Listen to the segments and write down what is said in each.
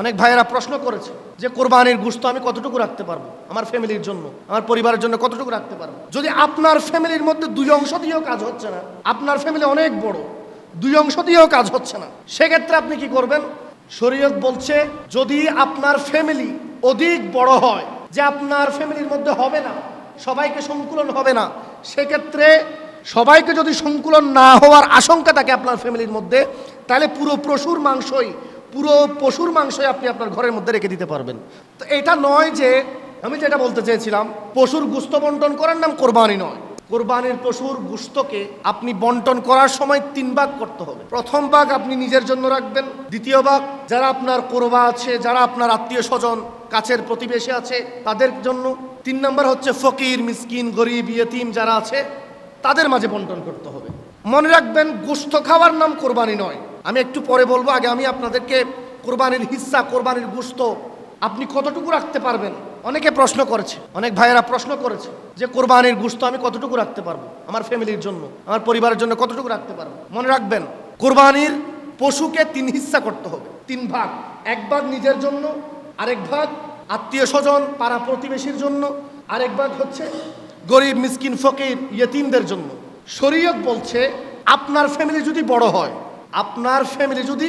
অনেক ভাইয়েরা প্রশ্ন করেছে যে কোরবানির গুস্ত আমি কতটুকু রাখতে পারব আমার ফ্যামিলির জন্য, আমার পরিবারের জন্য কতটুকু রাখতে পারব? যদি আপনার ফ্যামিলির মধ্যে দুই অংশ দিয়েও কাজ হচ্ছে না, আপনার ফ্যামিলি অনেক বড়, দুই অংশ দিয়েও কাজ হচ্ছে না, সেক্ষেত্রে আপনি কি করবেন? শরীয়ত বলছে, যদি আপনার ফ্যামিলি অধিক বড় হয়, যে আপনার ফ্যামিলির মধ্যে হবে না, সবাইকে সংকুলন হবে না, সেক্ষেত্রে সবাইকে যদি সংকুলন না হওয়ার আশঙ্কা থাকে আপনার ফ্যামিলির মধ্যে, তাহলে পুরো পশুর মাংসই পুরো পশুর মাংসই আপনি আপনার ঘরের মধ্যে রেখে দিতে পারবেন। তো এটা নয় যে, আমি যেটা বলতে চেয়েছিলাম, পশুর গুস্ত বন্টন করার নাম কোরবানি নয়। কোরবানির পশুর গুস্তকে আপনি বন্টন করার সময় তিন ভাগ করতে হবে। প্রথম ভাগ আপনি নিজের জন্য রাখবেন, দ্বিতীয় ভাগ যারা আপনার কোরবা আছে, যারা আপনার আত্মীয় স্বজন, কাছের প্রতিবেশী আছে, তাদের জন্য। তিন নম্বর হচ্ছে ফকির, মিসকিন, গরিব, ইয়েতিম যারা আছে, তাদের মাঝে বন্টন করতে হবে। মনে রাখবেন, গুস্ত খাওয়ার নাম কোরবানি নয়। আমি একটু পরে বলব, আগে আমি আপনাদেরকে কোরবানির হিস্সা কোরবানির গোস্ত আপনি কতটুকু রাখতে পারবেন? অনেকে প্রশ্ন করেছে, অনেক ভাইয়েরা প্রশ্ন করেছে যে কোরবানির গোস্ত আমি কতটুকু রাখতে পারব? আমার ফ্যামিলির জন্য, আমার পরিবারের জন্য কতটুকু রাখতে পারব? মনে রাখবেন, কোরবানির পশুকে তিন হিস্সা করতে হবে, তিন ভাগ। এক ভাগ নিজের জন্য, আরেক ভাগ আত্মীয় স্বজন, পাড়া প্রতিবেশীর জন্য, আরেক ভাগ হচ্ছে গরিব, মিসকিন, ফকির, ইয়েতিমদের জন্য। শরীয়ত বলছে, আপনার ফ্যামিলি যদি বড় হয় আপনার ফ্যামিলি যদি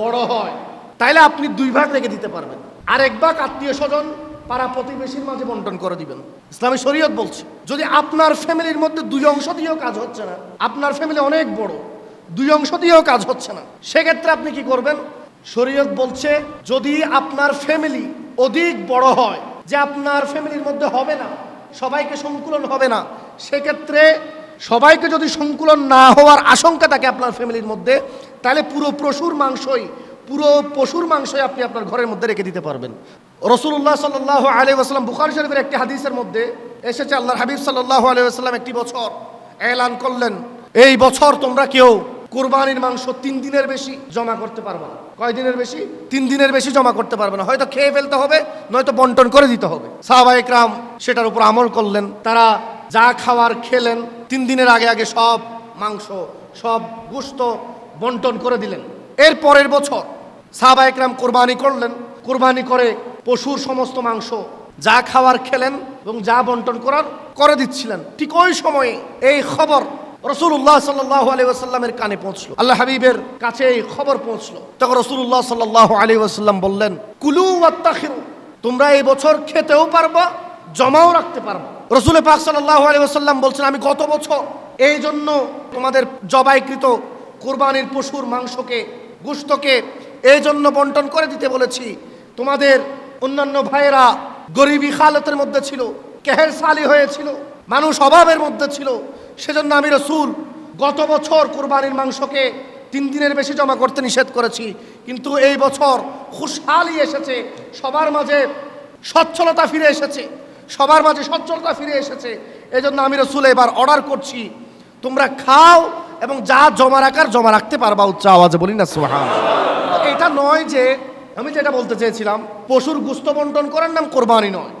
বড় হয় তাহলে আপনি দুই ভাগ রেখে দিতে পারবেন। আরেক ভাগ আত্মীয় স্বজন পাড়া প্রতিবেশীর মাঝে বন্টন করে দিবেন। ইসলামী শরীয়ত বলছে, যদি আপনার ফ্যামিলির মধ্যে দুই অংশ দিয়েও কাজ হচ্ছে না, আপনার ফ্যামিলি অনেক বড়, দুই অংশ দিয়েও কাজ হচ্ছে না, সেক্ষেত্রে আপনি কি করবেন? শরীয়ত বলছে, যদি আপনার ফ্যামিলি অধিক বড় হয়, যে আপনার ফ্যামিলির মধ্যে হবে না, সবাইকে সংকুলন হবে না, সেক্ষেত্রে সবাইকে যদি সংকুলন না হওয়ার আশঙ্কা থাকে আপনার ফ্যামিলির মধ্যে, তাহলে পুরো পশুর মাংসই, পুরো পশুর মাংসই আপনি আপনার ঘরের মধ্যে রেখে দিতে পারবেন। রসুল্লাহ সাল্লাহ আলী আসলাম বুখার শরীফের একটি হাদিসের মধ্যে এসেছে, আল্লাহর হাবিব সাল্লাহ আলী আসলাম একটি বছর এলান করলেন। এই বছর তোমরা কেউ কোরবানির মাংস তিন দিনের বেশি জমা করতে পারবে না। কয় দিনের বেশি? তিন দিনের বেশি জমা করতে পারবে না। হয়তো খেয়ে ফেলতে হবে, নয়তো বন্টন করে দিতে হবে। সাহাবাহিক রাম সেটার উপর আমল করলেন। তারা যা খাওয়ার খেলেন, তিন দিনের আগে আগে সব মাংস, সব গুস্ত বন্টন করে দিলেন। এর পরের বছর সাহাবা একরাম কোরবানি করলেন। কোরবানি করে পশুর সমস্ত মাংস যা খাওয়ার খেলেন এবং যা বন্টন করার করে দিচ্ছিলেন। ঠিক ওই সময়ে এই খবর রসুল্লাহ সাল্লাহ আলী ওসাল্লামের কানে পৌঁছলো। আল্লাহ হাবিবের কাছে এই খবর পৌঁছলো। তখন রসুল্লাহ সাল্লাহ আলী বললেন, কুলু আত্মাখিরু তোমরা এই বছর খেতেও পারবা, জমাও রাখতে পারবা। রসুল পাক সাল্লাহ আলী ওসাল্লাম বলছেন, আমি গত বছর এই জন্য তোমাদের জবাইকৃত কোরবানির পশুর মাংসকে, গুস্তকে এই জন্য বন্টন করে দিতে বলেছি। তোমাদের অন্যান্য ভাইয়েরা গরিবী খালতের মধ্যে ছিল কেহের সালি হয়েছিল, মানুষ অভাবের মধ্যে ছিল। সেজন্য আমি রসুল গত বছর কোরবানির মাংসকে তিন দিনের বেশি জমা করতে নিষেধ করেছি। কিন্তু এই বছর খুশহালি এসেছে, সবার মাঝে সচ্ছলতা ফিরে এসেছে। সবার মাঝে সচ্ছলতা ফিরে এসেছে। এই জন্য আমি রসুল এবার অর্ডার করছি, তোমরা খাও এবং যা জমা রাখার জমা রাখতে পারবা, উচ্চ আওয়াজে বলি না সোহান এটা নয় যে, আমি যেটা বলতে চেয়েছিলাম, পশুর গুস্ত বন্টন করার নাম কোরবানি নয়।